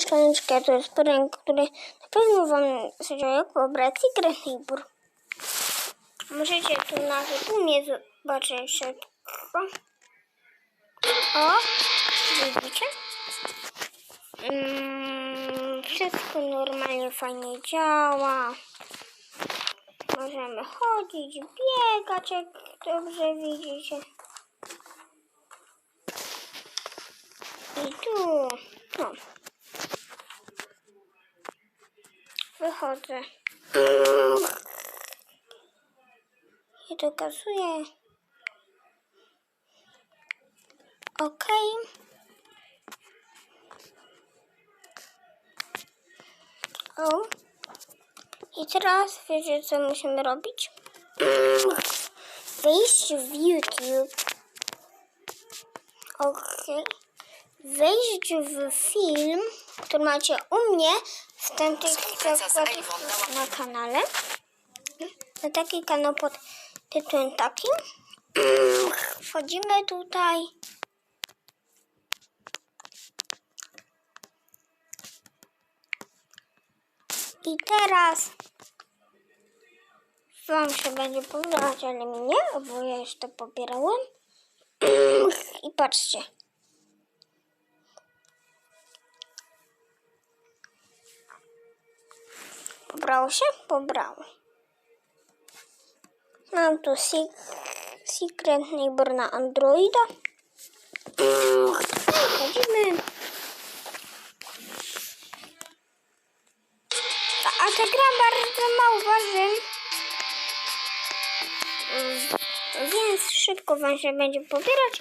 szklaniczkę, to jest prank, który na pewno wam zadziała jak pobrać Secret Neighbor. Możecie tu na filmie zobaczyć szybko. O, widzicie? Mm, wszystko normalnie, fajnie działa. Możemy chodzić, biegać, jak dobrze widzicie. I tu, no. Wychodzę. I dokazuję. Ok. O. I teraz wiecie, co musimy robić? Wejść w YouTube. Ok. Wejść w film, który macie u mnie w Avon dała- na kanale. Na taki kanał pod tytułem takim. Wchodzimy tutaj. I teraz wam się będzie pobierać, ale mi nie, bo ja już to pobierałem. I patrzcie. Pobrało się? Pobrało. Mam tu sek- Secret Neighbor na Androida. Wchodzimy. A ta gra bardzo mało waży. Więc szybko wam się będzie pobierać.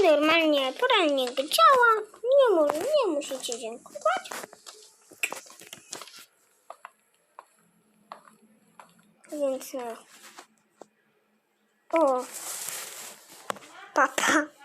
I normalnie porannik działa. Nie, nie musicie dziękować. Więc no. O. Papa.